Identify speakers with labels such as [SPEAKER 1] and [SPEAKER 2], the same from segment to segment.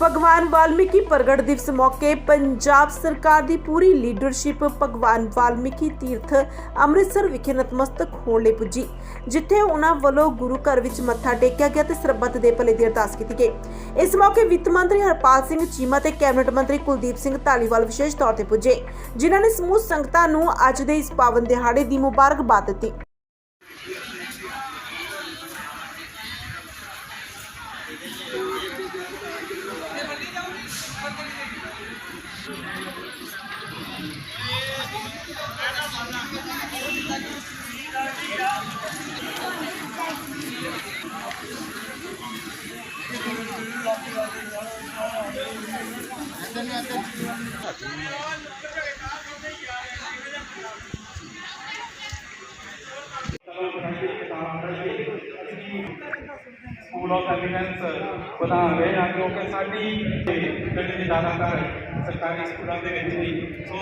[SPEAKER 1] ਭਗਵਾਨ ਵਾਲਮੀਕੀ ਪ੍ਰਗਟ ਦਿਵਸ ਮੌਕੇ ਪੰਜਾਬ ਸਰਕਾਰ ਦੀ ਪੂਰੀ ਲੀਡਰਸ਼ਿਪ ਭਗਵਾਨ ਵਾਲਮੀਕੀ ਤੀਰਥ ਅੰਮ੍ਰਿਤਸਰ ਵਿਖੇ ਨਤਮਸਤਕ ਹੋਣ ਲਈ ਪੁੱਜੀ, ਜਿੱਥੇ ਉਹਨਾਂ ਵੱਲੋਂ ਗੁਰੂ ਘਰ ਵਿੱਚ ਮੱਥਾ ਟੇਕਿਆ ਗਿਆ ਤੇ ਸਰਬੱਤ ਦੇ ਭਲੇ ਦੀ ਅਰਦਾਸ ਕੀਤੀ ਗਈ। ਇਸ ਮੌਕੇ ਵਿੱਤ ਮੰਤਰੀ ਹਰਪਾਲ ਸਿੰਘ ਚੀਮਾ ਤੇ ਕੈਬਨਿਟ ਮੰਤਰੀ ਕੁਲਦੀਪ ਸਿੰਘ ਧਾਲੀਵਾਲ ਵਿਸ਼ੇਸ਼ ਤੌਰ ਤੇ ਪੁੱਜੇ, ਜਿਨ੍ਹਾਂ ਨੇ ਸਮੂਹ ਸੰਗਤਾਂ ਨੂੰ ਅੱਜ ਦੇ ਇਸ ਪਾਵਨ ਦਿਹਾੜੇ ਦੀ ਮੁਬਾਰਕਬਾਦ ਦਿੱਤੀ।
[SPEAKER 2] ਸਕੂਲ ਆਫ ਐਮੀਨੈਂਸ ਬਣਾ ਰਹੇ ਹਾਂ ਕਿਉਂਕਿ ਸਾਡੀ ਜਿਹੜੀ ਜ਼ਿਆਦਾਤਰ ਸਰਕਾਰੀ ਸਕੂਲਾਂ ਦੇ ਵਿੱਚ ਵੀ ਸੋ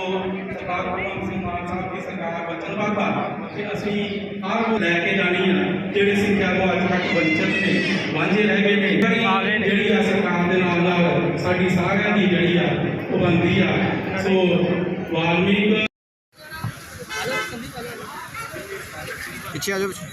[SPEAKER 2] ਸਰਕਾਰ ਭਗਵੰਤ ਸਿੰਘ ਮਾਨ ਸਾਹਿਬ ਦੀ ਸਰਕਾਰ ਵਚਨਬੱਧ ਆ ਕਿ ਅਸੀਂ ਹਰ ਨੂੰ ਲੈ ਕੇ ਜਾਣੀ ਆ ਜਿਹੜੇ ਸਿੱਖਿਆ ਤੋਂ ਅੱਜ ਤੱਕ ਵੰਚਿਤ ਨੇ ਵਾਂਝੇ ਰਹਿ ਗਏ ਨੇ। ਜਿਹੜੀ ਆ ਸਰਕਾਰ ਦੇ ਨਾਲ ਨਾਲ ਸਾਡੀ ਸਾਰਿਆਂ ਦੀ ਜਿਹੜੀ ਆ ਉਹ ਬੰਦੀ ਆ। ਸੋ ਵਾਲਮੀਕ
[SPEAKER 3] ਪਿੱਛੇ ਆ ਜਾਓ ਪਿੱਛੇ।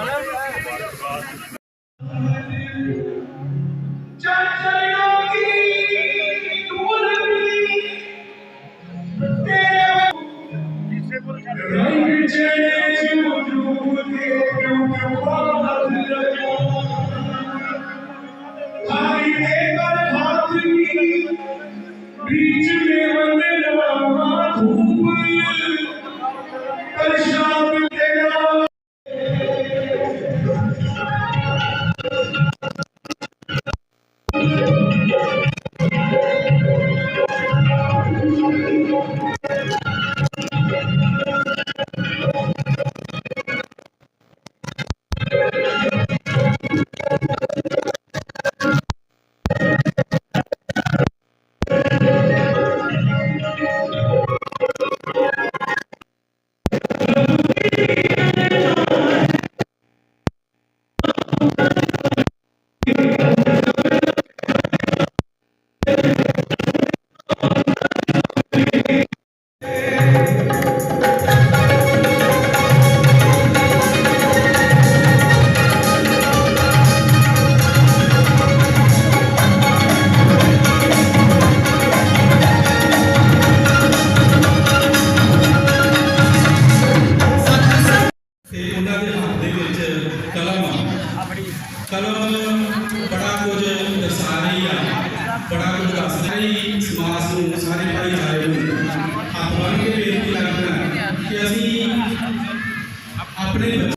[SPEAKER 4] रंग
[SPEAKER 2] ਤੇ ਆ ਬੜਾ ਸਮਾਜ ਨੂੰ ਸਾਰੇ ਭਾਈਚਾਰੇ ਨੂੰ ਹੱਥ ਬੰਨ੍ਹ ਕੇ ਬੇਨਤੀ ਕਰਦਾ ਕਿ ਅਸੀਂ ਆਪਣੇ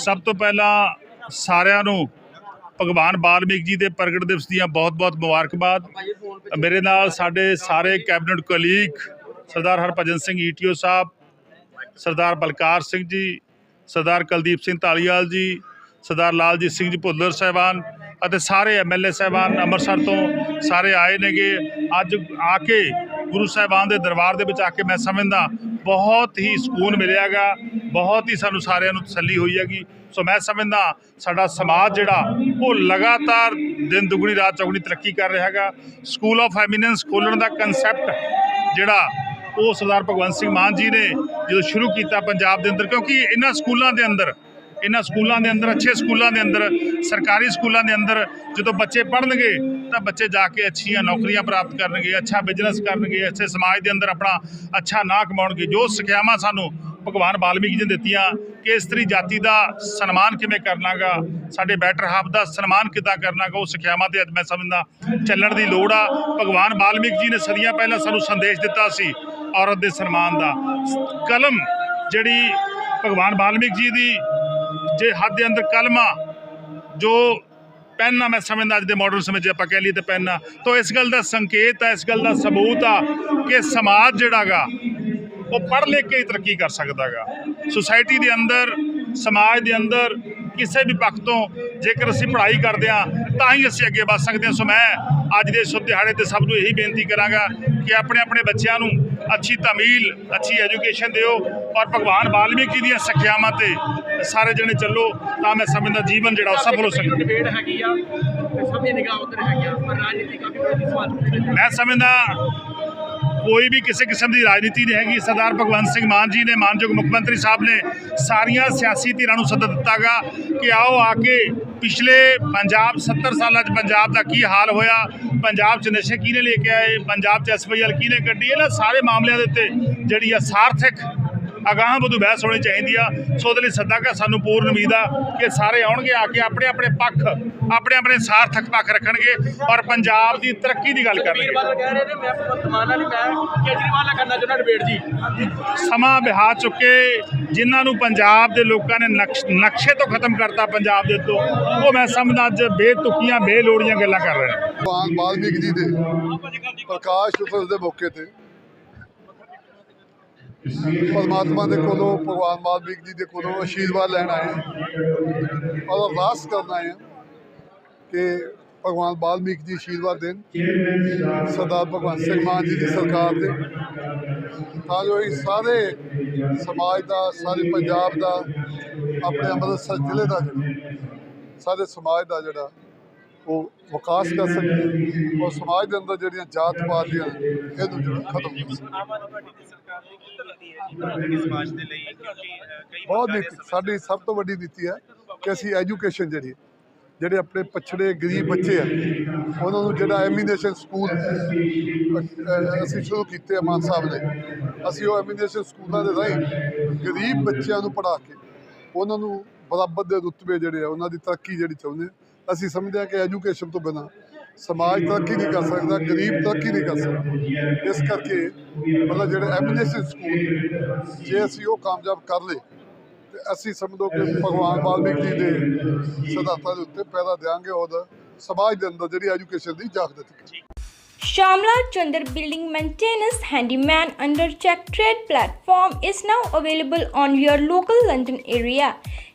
[SPEAKER 5] ਸਭ ਤੋਂ ਪਹਿਲਾਂ ਸਾਰਿਆਂ ਨੂੰ ਭਗਵਾਨ ਬਾਲਮੀਕ ਜੀ ਦੇ ਪ੍ਰਗਟ ਦਿਵਸ ਦੀਆਂ ਬਹੁਤ-ਬਹੁਤ ਮੁਬਾਰਕਬਾਦ। ਮੇਰੇ ਨਾਲ ਸਾਡੇ ਸਾਰੇ cabinet colleague, Sardar Harbhajan Singh ETO Sahib, Sardar Balkar Singh ji, Sardar Kuldeep Singh Dhaliwal ਜੀ, ਸਰਦਾਰ ਲਾਲਜੀਤ ਸਿੰਘ ਜੀ ਭੁੱਲਰ ਸਾਹਿਬਾਨ ਅਤੇ ਸਾਰੇ ਐਮਐਲਏ ਸਾਹਿਬਾਨ ਅੰਮ੍ਰਿਤਸਰ ਤੋਂ ਸਾਰੇ ਆਏ ਨੇਗੇ। ਅੱਜ ਆ ਕੇ ਗੁਰੂ ਸਾਹਿਬਾਨ ਦੇ ਦਰਬਾਰ ਦੇ ਵਿੱਚ ਆ ਕੇ ਮੈਂ ਸਮਝਦਾ ਬਹੁਤ ਹੀ ਸਕੂਨ ਮਿਲਿਆਗਾ, ਬਹੁਤ ਹੀ ਸਾਨੂੰ ਸਾਰਿਆਂ ਨੂੰ ਤਸੱਲੀ ਹੋਈ ਹੈਗੀ। ਸੋ ਮੈਂ ਸਮਝਦਾ ਸਾਡਾ ਸਮਾਜ ਜਿਹੜਾ, ਉਹ ਲਗਾਤਾਰ ਦਿਨ ਦੁਗਣੀ, ਰਾਤ ਚੌਗਣੀ ਤਰੱਕੀ ਕਰ ਰਿਹਾ ਹੈਗਾ। ਸਕੂਲ ਆਫ ਐਮੀਨੈਂਸ ਖੋਲਣ ਦਾ ਕਨਸੈਪਟ ਜਿਹੜਾ, ਉਹ ਸਰਦਾਰ ਭਗਵੰਤ ਸਿੰਘ ਮਾਨ ਜੀ ਨੇ ਜਦੋਂ ਸ਼ੁਰੂ ਕੀਤਾ ਪੰਜਾਬ ਦੇ ਅੰਦਰ, ਕਿਉਂਕਿ ਇਹਨਾਂ ਸਕੂਲਾਂ ਦੇ ਅੰਦਰ ਇਹਨਾਂ ਸਕੂਲਾਂ ਦੇ ਅੰਦਰ, ਅੱਛੇ ਸਕੂਲਾਂ ਦੇ ਅੰਦਰ, ਸਰਕਾਰੀ ਸਕੂਲਾਂ ਦੇ ਅੰਦਰ ਜਦੋਂ ਬੱਚੇ ਪੜ੍ਹਨਗੇ, ਤਾਂ ਬੱਚੇ ਜਾ ਕੇ ਅੱਛੀਆਂ ਨੌਕਰੀਆਂ ਪ੍ਰਾਪਤ ਕਰਨਗੇ, ਅੱਛਾ ਬਿਜ਼ਨਸ ਕਰਨਗੇ, ਅੱਛੇ ਸਮਾਜ ਦੇ ਅੰਦਰ ਆਪਣਾ ਅੱਛਾ ਨਾਂ ਕਮਾਉਣਗੇ। ਜੋ ਸਿੱਖਿਆਵਾਂ ਸਾਨੂੰ ਭਗਵਾਨ ਵਾਲਮੀਕ ਜੀ ਨੇ ਦਿੱਤੀਆਂ, ਕਿ ਇਸਤਰੀ ਜਾਤੀ ਦਾ ਸਨਮਾਨ ਕਿਵੇਂ ਕਰਨਾਗਾ, ਸਾਡੇ ਬੈਟਰ ਹਾਫ ਦਾ ਸਨਮਾਨ ਕਿੱਦਾਂ ਕਰਨਾਗਾ, ਉਹ ਸਿੱਖਿਆਵਾਂ ਤੇ ਅੱਜ ਮੈਂ ਸਮਝਦਾ, ਚੱਲਣ ਦੀ ਲੋੜ ਆ। ਭਗਵਾਨ ਵਾਲਮੀਕ ਜੀ ਨੇ ਸਦੀਆਂ ਪਹਿਲਾਂ ਸਾਨੂੰ ਸੰਦੇਸ਼ ਦਿੱਤਾ ਸੀ, ਔਰਤ ਦੇ ਸਨਮਾਨ ਦਾ। ਕਲਮ ਜਿਹੜੀ ਭਗਵਾਨ ਵਾਲਮੀਕ ਜੀ ਦੀ ਜੇ ਹੱਥ ਦੇ ਅੰਦਰ ਕਲਮ ਆ ਜੋ ਪੈਨ ਆ ਮੈਂ ਸਮਝਦਾ ਅੱਜ ਦੇ ਮਾਡਰਨ ਸਮੇਂ 'ਚ ਆਪਾਂ ਕਹਿ ਲਈਏ ਤੇ ਪੈਨ ਆ ਤਾਂ ਇਸ ਗੱਲ ਦਾ ਸੰਕੇਤ ਆ, ਇਸ ਗੱਲ ਦਾ ਸਬੂਤ ਆ ਕਿ ਸਮਾਜ ਜਿਹੜਾਗਾ, ਉਹ ਪੜ੍ਹ ਲਿਖ ਕੇ ਹੀ ਤਰੱਕੀ ਕਰ ਸਕਦਾਗਾ। ਸੁਸਾਇਟੀ ਦੇ ਅੰਦਰ, ਸਮਾਜ ਦੇ ਅੰਦਰ, ਕਿਸੇ ਵੀ ਪੱਖ ਤੋਂ ਜੇਕਰ ਅਸੀਂ ਪੜ੍ਹਾਈ ਕਰਦੇ ਹਾਂ, ਤਾਂ ਹੀ ਅਸੀਂ ਅੱਗੇ ਵਧ ਸਕਦੇ ਹਾਂ। ਸੋ ਮੈਂ ਅੱਜ ਦੇ ਸ਼ੁਭ ਦਿਹਾੜੇ ਤੇ ਸਭ ਨੂੰ ਇਹੀ ਬੇਨਤੀ ਕਰਾਂਗਾ ਕਿ ਆਪਣੇ ਆਪਣੇ ਬੱਚਿਆਂ ਨੂੰ ਅੱਛੀ ਤਮੀਲ ਅੱਛੀ ਐਜੂਕੇਸ਼ਨ ਦਿਓ ਔਰ ਭਗਵਾਨ ਵਾਲਮੀਕੀ ਦੀਆਂ ਸਿੱਖਿਆਵਾਂ ਤੇ ਸਾਰੇ ਜਣੇ ਚੱਲੋ ਤਾਂ ਮੈਂ ਸਮਝਦਾ ਜੀਵਨ ਜਿਹੜਾ ਉਹ ਸਫਲ ਹੋ ਸਕਦਾ।
[SPEAKER 3] ਡਿਬੇਟ ਹੈਗੀ ਆ ਤੇ ਸਭ ਦੀ ਨਿਗਾਹ ਉੱਧਰ ਹੈਗੀ ਆ ਪਰ ਰਾਜਨੀਤੀ ਕਾਫੀ ਬੜੀ ਸਵਾਲ ਉੱਠਦੇ ਨੇ
[SPEAKER 5] ਮੈਂ ਸਮਝਦਾ ਕੋਈ ਵੀ ਕਿਸੇ ਕਿਸਮ ਦੀ ਰਾਜਨੀਤੀ ਨਹੀਂ ਹੈਗੀ। ਸਰਦਾਰ ਭਗਵੰਤ ਸਿੰਘ ਮਾਨ ਜੀ ਨੇ, ਮਾਨਯੋਗ ਮੁੱਖ ਮੰਤਰੀ ਸਾਹਿਬ ਨੇ ਸਾਰੀਆਂ ਸਿਆਸੀ ਧਿਰਾਂ ਨੂੰ ਸੱਦਾ ਦਿੱਤਾਗਾ ਕਿ ਆਓ ਆ ਕੇ ਪਿਛਲੇ ਪੰਜਾਬ 70 ਸਾਲਾਂ 'ਚ ਪੰਜਾਬ ਦਾ ਕੀ ਹਾਲ ਹੋਇਆ, ਪੰਜਾਬ 'ਚ ਨਸ਼ੇ ਕਿਹਨੇ ਲੈ ਕੇ ਆਏ, ਪੰਜਾਬ 'ਚ ਐਸਪੀਐਲ ਕਿਹਨੇ ਕੱਢੀ, ਇਹਨਾਂ ਸਾਰੇ ਮਾਮਲਿਆਂ ਦੇ ਉੱਤੇ ਜਿਹੜੀ ਆ ਸਾਰਥਕ ਅਗਾਂਹ ਵਧੂ ਬਹਿਸ ਹੋਣੀ ਚਾਹੀਦੀ ਆ। ਸੋ ਉਹਦੇ ਲਈ ਸੱਦਾਗਾ ਸਾਨੂੰ ਪੂਰਨ ਉਮੀਦ ਆ ਕਿ ਸਾਰੇ ਆਉਣਗੇ ਆ ਕੇ ਆਪਣੇ ਆਪਣੇ ਪੱਖ ਆਪਣੇ ਆਪਣੇ ਸਾਰਥਕ ਪੱਖ ਰੱਖਣਗੇ ਔਰ ਪੰਜਾਬ ਦੀ ਤਰੱਕੀ ਦੀ ਗੱਲ ਕਰਨਗੇ।
[SPEAKER 3] ਬਾਦਲ ਕਹਿ ਰਹੇ ਨੇ ਮੈਂ ਭਗਵੰਤ ਮਾਨ ਨਾਲ ਮੈਂ ਕੇਜਰੀਵਾਲ ਨਾਲ ਕਰਨਾ ਚਾਹੁੰਦਾ ਡਿਬੇਟ ਜੀ।
[SPEAKER 5] ਸਮਾਂ ਬਿਹਾ ਚੁੱਕੇ ਜਿਨ੍ਹਾਂ ਨੂੰ ਪੰਜਾਬ ਦੇ ਲੋਕਾਂ ਨੇ ਨਕਸ਼- ਤੋਂ ਖਤਮ ਕਰਤਾ ਪੰਜਾਬ ਦੇ ਤੋਂ ਉਹ ਮੈਂ ਸਮਝਦਾ ਅੱਜ ਬੇਤੁਕੀਆਂ ਬੇਲੋੜੀਆਂ ਗੱਲਾਂ ਕਰ ਰਹੇ ਨੇ।
[SPEAKER 6] ਵਾਲਮੀਕ ਜੀ ਦੇ ਪ੍ਰਕਾਸ਼ ਉਤਸਵ ਦੇ ਮੌਕੇ ਤੇ ਪਰਮਾਤਮਾ ਦੇ ਕੋਲੋਂ, ਭਗਵਾਨ ਵਾਲਮੀਕ ਜੀ ਦੇ ਕੋਲੋਂ ਆਸ਼ੀਰਵਾਦ ਲੈਣ ਆਏ ਹਾਂ। ਔਰ ਅਰਦਾਸ ਕਰਨ ਆਏ ਹਾਂ ਕਿ ਭਗਵਾਨ ਵਾਲਮੀਕ ਜੀ ਆਸ਼ੀਰਵਾਦ ਦੇਣ। ਸਰਦਾਰ ਭਗਵੰਤ ਸਿੰਘ ਮਾਨ ਜੀ ਦੀ ਸਰਕਾਰ ਦੇ ਤਾਂ ਜੋ ਇਹ ਸਾਰੇ ਸਮਾਜ ਦਾ, ਸਾਰੇ ਪੰਜਾਬ ਦਾ, ਆਪਣੇ ਅੰਮ੍ਰਿਤਸਰ ਜ਼ਿਲ੍ਹੇ ਦਾ ਜਿਹੜਾ, ਸਾਰੇ ਸਮਾਜ ਦਾ ਜਿਹੜਾ ਉਹ ਵਿਕਾਸ ਕਰ ਸਕਦੇ ਔਰ ਸਮਾਜ ਦੇ ਅੰਦਰ ਜਿਹੜੀਆਂ ਜਾਤ ਪਾਤ ਦੀਆਂ ਇਹਨੂੰ ਜਿਹੜਾ ਖਤਮ ਕਰ ਸਕਦੇ
[SPEAKER 2] ਆਮ ਆਦਮੀ ਪਾਰਟੀ ਦੀ ਸਰਕਾਰ ਦੀ ਕੀ ਨੀਤੀ ਹੈ ਜੀ ਤੁਹਾਡੇ ਸਮਾਜ ਦੇ ਲਈ ਕਿਉਂਕਿ ਕਈ
[SPEAKER 6] ਬਹੁਤ ਨੀਤੀ ਸਾਡੀ ਸਭ ਤੋਂ ਵੱਡੀ ਨੀਤੀ ਹੈ ਕਿ ਅਸੀਂ ਐਜੂਕੇਸ਼ਨ ਜਿਹੜੀ ਜਿਹੜੇ ਆਪਣੇ ਪਛੜੇ ਗਰੀਬ ਬੱਚੇ ਆ, ਉਹਨਾਂ ਨੂੰ ਜਿਹੜਾ ਐਮੀਨੇਸ਼ਨ ਸਕੂਲ ਅਸੀਂ ਸ਼ੁਰੂ ਕੀਤੇ ਆ ਮਾਨ ਸਾਹਿਬ ਨੇ ਅਸੀਂ ਉਹ ਐਮੀਨੇਸ਼ਨ ਸਕੂਲਾਂ ਦੇ ਰਾਹੀਂ ਗਰੀਬ ਬੱਚਿਆਂ ਨੂੰ ਪੜ੍ਹਾ ਕੇ ਉਹਨਾਂ ਨੂੰ ਬਰਾਬਰ ਦੇ ਰੁਤਬੇ ਜਿਹੜੇ ਆ, ਉਹਨਾਂ ਦੀ ਤਰੱਕੀ ਜਿਹੜੀ ਚਾਹੁੰਦੇ ਆ। ਅਸੀਂ ਸਮਝਦੇ ਹਾਂ ਕਿ ਐਜੂਕੇਸ਼ਨ ਤੋਂ ਬਿਨਾ ਸਮਾਜ ਤਰੱਕੀ ਨਹੀਂ ਕਰ ਸਕਦਾ, ਗਰੀਬ ਤਰੱਕੀ ਨਹੀਂ ਕਰ ਸਕਦਾ ਇਸ ਕਰਕੇ ਮਤਲਬ ਜਿਹੜੇ ਐਮੀਨੇਸ਼ਨ ਸਕੂਲ ਜੇ ਅਸੀਂ ਉਹ ਕਾਮਯਾਬ ਕਰ ਲਏ, ਤੇ ਅਸੀਂ ਸਮਝੋ ਕਿ ਭਗਵਾਨ ਵਾਲਮੀਕ ਜੀ ਦੇ ਸਿਧਾਂਤਾਂ ਦੇ ਉੱਤੇ ਪੈਦਾ ਦਿਆਂਗੇ ਔਰ ਸਮਾਜ ਦੇ ਅੰਦਰ ਜਿਹੜੀ ਐਜੂਕੇਸ਼ਨ ਦੀ ਜਾਗ ਦਿੱਤੀ
[SPEAKER 7] Shamla Chandar Building Maintenance Handyman under Check Trade platform is now available on your local London area.